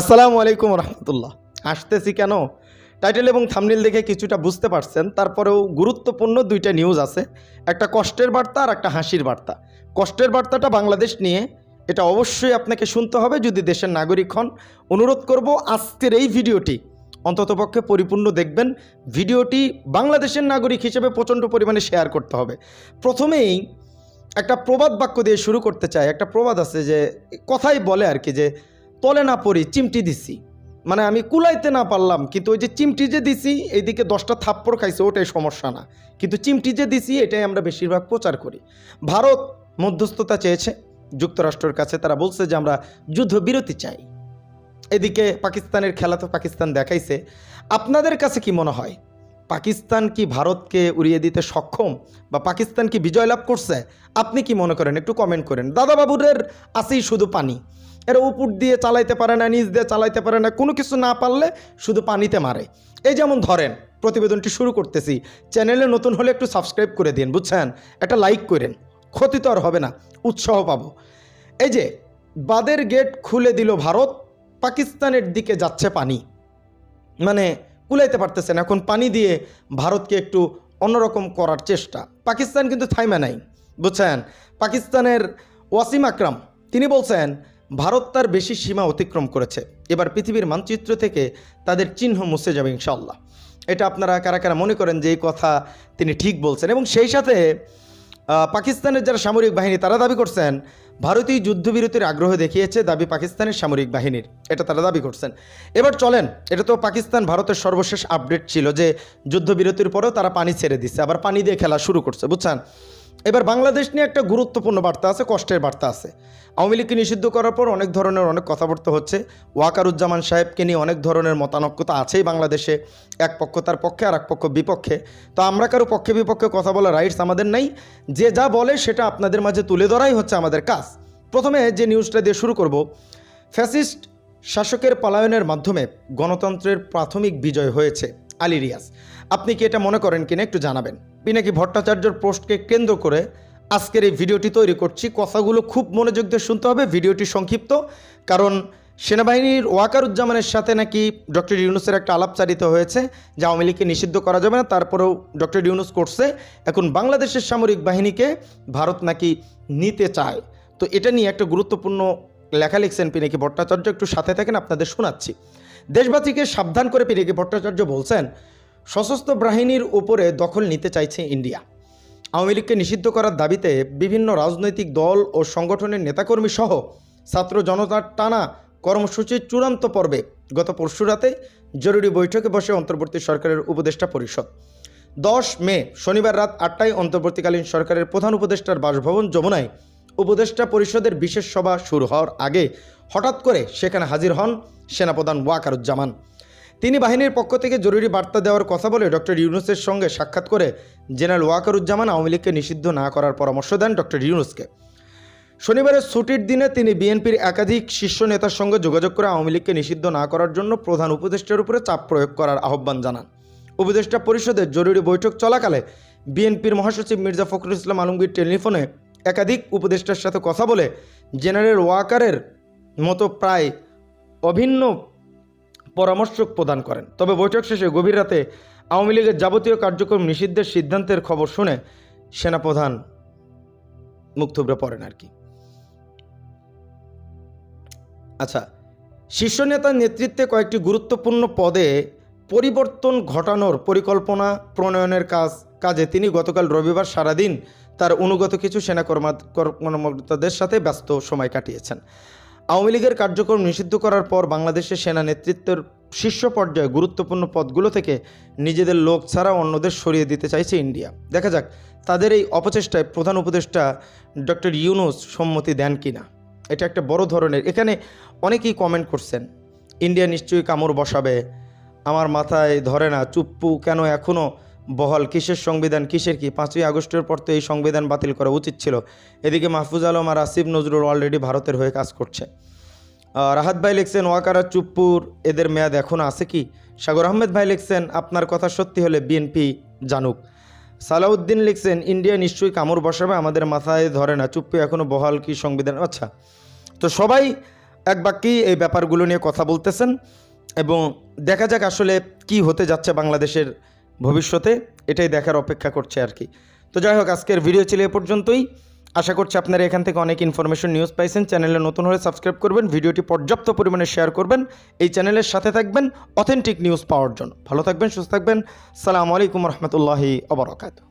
আসসালামু আলাইকুম রহমতুল্লাহ। আসতেছি কেন? টাইটেল এবং থামনিল দেখে কিছুটা বুঝতে পারছেন, তারপরেও গুরুত্বপূর্ণ দুইটা নিউজ আছে, একটা কষ্টের বার্তা আর একটা হাসির বার্তা। কষ্টের বার্তাটা বাংলাদেশ নিয়ে, এটা অবশ্যই আপনাকে শুনতে হবে যদি দেশের নাগরিক হন। অনুরোধ করব আজকের এই ভিডিওটি অন্ততপক্ষে পরিপূর্ণ দেখবেন। ভিডিওটি বাংলাদেশের নাগরিক হিসেবে প্রচণ্ড পরিমাণে শেয়ার করতে হবে। প্রথমেই একটা প্রবাদ বাক্য দিয়ে শুরু করতে চাই। একটা প্রবাদ আছে যে, কথাই বলে আর কি যে তলে না পড়ি চিমটি দিছি। মানে আমি কুলাইতে না পারলাম, কিন্তু ওই যে চিমটি যে দিছি এইদিকে দশটা থাপ্পড় খাইছে, ওটাই সমস্যা না। কিন্তু চিমটি যে দিছি, এটাই আমরা বেশিরভাগ প্রচার করি। ভারত মধ্যস্থতা চেয়েছে, যুক্তরাষ্ট্রের কাছে, তারা বলছে যে আমরা যুদ্ধবিরতি চাই। এদিকে পাকিস্তানের খেলা তো পাকিস্তান দেখাইছে। আপনাদের কাছে কি মনে হয়, পাকিস্তান কি ভারতকে উড়িয়ে দিতে সক্ষম, বা পাকিস্তান কি বিজয় লাভ করছে? আপনি কি মনে করেন? একটু কমেন্ট করেন। দাদাবাবুরের আছেই শুধু পানি। এরা উপর দিয়ে চালাইতে পারে না, নিচ দিয়ে চালাইতে পারে না, কোনো কিছু না পারলে শুধু পানিতে মারে। এই যেমন ধরেন, প্রতিবেদনটি শুরু করতেছি। চ্যানেলে নতুন হলে একটু সাবস্ক্রাইব করে দিন, বুঝছেন? একটা লাইক করেন। ক্ষতি তো আর হবে না, উৎসাহ পাবো। এই যে, বাদের গেট খুলে দিল ভারত, পাকিস্তানের দিকে যাচ্ছে পানি। মানে কুলাইতে পারতেছেন, এখন পানি দিয়ে ভারতকে একটু অন্যরকম করার চেষ্টা। পাকিস্তান কিন্তু থাইমা নাই, বুঝছেন? পাকিস্তানের ওয়াসিম আকরাম, তিনি বলছেন ভারত তার বেশি সীমা অতিক্রম করেছে। এবার পৃথিবীর মানচিত্র থেকে তাদের চিহ্ন মুছে যাবে ইনশাল্লাহ এটা আপনারা কারা কারা মনে করেন যে এই কথা তিনি ঠিক বলছেন এবং সেই সাথে পাকিস্তানের যারা সামরিক বাহিনী তারা দাবি করছেন ভারতীয় যুদ্ধবিরতির আগ্রহ দেখিয়েছে দাবি পাকিস্তানের সামরিক বাহিনীর। এটা তারা দাবি করছেন। এবার চলেন, এটা তো পাকিস্তান ভারতের সর্বশেষ আপডেট ছিল যে যুদ্ধবিরতির পরেও তারা পানি ছেড়ে দিচ্ছে, আবার পানি দিয়ে খেলা শুরু করছে, বুঝছেন? এবার বাংলাদেশ নিয়ে একটা গুরুত্বপূর্ণ বার্তা আছে, কষ্টের বার্তা আছে। আওয়ামী লীগকে নিষিদ্ধ করার পর অনেক ধরনের অনেক কথাবার্তা হচ্ছে। ওয়াকারুজ্জামান সাহেবকে নিয়ে অনেক ধরনের মতানক্যতা আছেই বাংলাদেশে, এক পক্ষ তার পক্ষে আর এক পক্ষ বিপক্ষে। তো আমরা কারও পক্ষে বিপক্ষে কথা বলার রাইটস আমাদের নাই। যে যা বলে সেটা আপনাদের মাঝে তুলে ধরাই হচ্ছে আমাদের কাজ। প্রথমে যে নিউজটা দিয়ে শুরু করব, ফ্যাসিস্ট শাসকের পলায়নের মাধ্যমে গণতন্ত্রের প্রাথমিক বিজয় হয়েছে আলী রিয়াজ। আপনি কি এটা মনে করেন কিনা একটু জানাবেন। পিনাকি ভট্টাচার্যর পোস্টকে কেন্দ্র করে আজকের এই ভিডিওটি তৈরি করছি। কথাগুলো খুব মনোযোগ দিয়ে শুনতে হবে, ভিডিওটি সংক্ষিপ্ত, কারণ সেনাবাহিনীর ওয়াকারুজ্জামানের সাথে নাকি ডক্টর ইউনুসের একটা আলাপচারিত হয়েছে, যে আওয়ামী লীগকে নিষিদ্ধ করা যাবে না, তারপরেও ডক্টর ইউনুস করছে। এখন বাংলাদেশের সামরিক বাহিনীকে ভারত নাকি নিতে চায়। তো এটা নিয়ে একটা গুরুত্বপূর্ণ লেখা লিখছেন পিনাকি ভট্টাচার্য, একটু সাথে থাকেন, আপনাদের শোনাচ্ছি। দেশবাসীকে সাবধান করে পিনাকি ভট্টাচার্য বলছেন সশস্ত্র বাহিনীর উপরে দখল নিতে চাইছে ইন্ডিয়া। আওয়ামী লীগকে নিষিদ্ধ করার দাবিতে বিভিন্ন রাজনৈতিক দল ও সংগঠনের নেতাকর্মী সহ ছাত্র জনতার টানা কর্মসূচির চূড়ান্ত পর্বে গত পরশু রাতে জরুরি বৈঠকে বসে অন্তর্বর্তী সরকারের উপদেষ্টা পরিষদ। দশ মে, শনিবার রাত আটটায় অন্তর্বর্তীকালীন সরকারের প্রধান উপদেষ্টার বাসভবন যমুনায় উপদেষ্টা পরিষদের বিশেষ সভা শুরু হওয়ার আগে হঠাৎ করে সেখানে হাজির হন সেনাপ্রধান ওয়াকারুজ্জামান। তিনি বাহিনীর পক্ষ থেকে জরুরি বার্তা দেওয়ার কথা বলে ডক্টর ইউনুসের সঙ্গে সাক্ষাৎ করে জেনারেল ওয়াকারুজ্জামান আওয়ামী লীগকে নিষিদ্ধ না করার পরামর্শ দেন ডক্টর ইউনুসকে। শনিবারের ছুটির দিনে তিনি বিএনপির একাধিক শীর্ষ নেতার সঙ্গে যোগাযোগ করে আওয়ামী লীগকে নিষিদ্ধ না করার জন্য প্রধান উপদেষ্টার উপরে চাপ প্রয়োগ করার আহ্বান জানান। উপদেষ্টা পরিষদের জরুরি বৈঠক চলাকালে বিএনপির মহাসচিব মির্জা ফখরুল ইসলাম আলমগীর টেলিফোনে একাধিক উপদেষ্টার সাথে কথা বলে জেনারেল ওয়াকারের মতো প্রায় অভিন্ন পরামর্শ প্রদান করেন। তবে বৈঠক শেষে গভীর রাতে আওয়ামী লীগের যাবতীয় কার্যক্রম নিষিদ্ধের সিদ্ধান্তের খবর শুনে সেনাপ্রধান মুখ থুবড়ে পড়েন আর কি। আচ্ছা শীর্ষ নেতার নেতৃত্বে কয়েকটি গুরুত্বপূর্ণ পদে পরিবর্তন ঘটানোর পরিকল্পনা প্রণয়নের কাজ, কাজে তিনি গতকাল রবিবার সারাদিন তার অনুগত কিছু সেনা কর্মা- কর্মকর্তাদের সাথে ব্যস্ত সময় কাটিয়েছেন। আওয়ামী লীগের কার্যক্রম নিষিদ্ধ করার পর বাংলাদেশের সেনা নেতৃত্বের শীর্ষ পর্যায়ে গুরুত্বপূর্ণ পদগুলো থেকে নিজেদের লোক ছাড়া অন্যদের সরিয়ে দিতে চাইছে ইন্ডিয়া। দেখা যাক তাদের এই অপচেষ্টায় প্রধান উপদেষ্টা ডক্টর ইউনুস সম্মতি দেন কিনা। এটা একটা বড় ধরনের। এখানে অনেকেই কমেন্ট করছেন, ইন্ডিয়া নিশ্চয়ই কামড় বসাবে, আমার মাথায় ধরে না, চুপ্পু, কেন এখনও বহাল। কিসের সংবিধান, কিসের কি? পাঁচই আগস্টের পর তো এই সংবিধান বাতিল করা উচিত ছিল। এদিকে মাহফুজ আলম আর আসিফ নজরুল অলরেডি ভারতের হয়ে কাজ করছে। রাহাত ভাই লিখছেন, ওয়াকারা, চুপ্পুর, এদের মেয়াদ এখনও আছে কি? সাগর আহমেদ ভাই লিখছেন, আপনার কথা সত্যি হলে বিএনপি জানুক। সালাউদ্দিন লিখছেন, ইন্ডিয়া নিশ্চয়ই কামড় বসাবে, আমাদের মাথায় ধরে না। চুপ্পু এখনও বহাল কি সংবিধান? আচ্ছা তো সবাই এক বাক্যেই এই ব্যাপারগুলো নিয়ে কথা বলতেছেন এবং দেখা যাক আসলে কি হতে যাচ্ছে বাংলাদেশের ভবিষ্যতে এটাই দেখার অপেক্ষা করছে আর কি। তো যাই হোক, আজকের ভিডিও ছিল এ পর্যন্তই। আশা করছি আপনারা এখান থেকে অনেক ইনফরমেশন নিউজ পাইছেন। চ্যানেলে নতুন হলে সাবস্ক্রাইব করবেন, ভিডিওটি পর্যাপ্ত পরিমাণে শেয়ার করবেন। এই চ্যানেলের সাথে থাকবেন অথেন্টিক নিউজ পাওয়ার জন্য। ভালো থাকবেন, সুস্থ থাকবেন। সালাম আলাইকুম রহমতুল্লাহি অবরাকাতু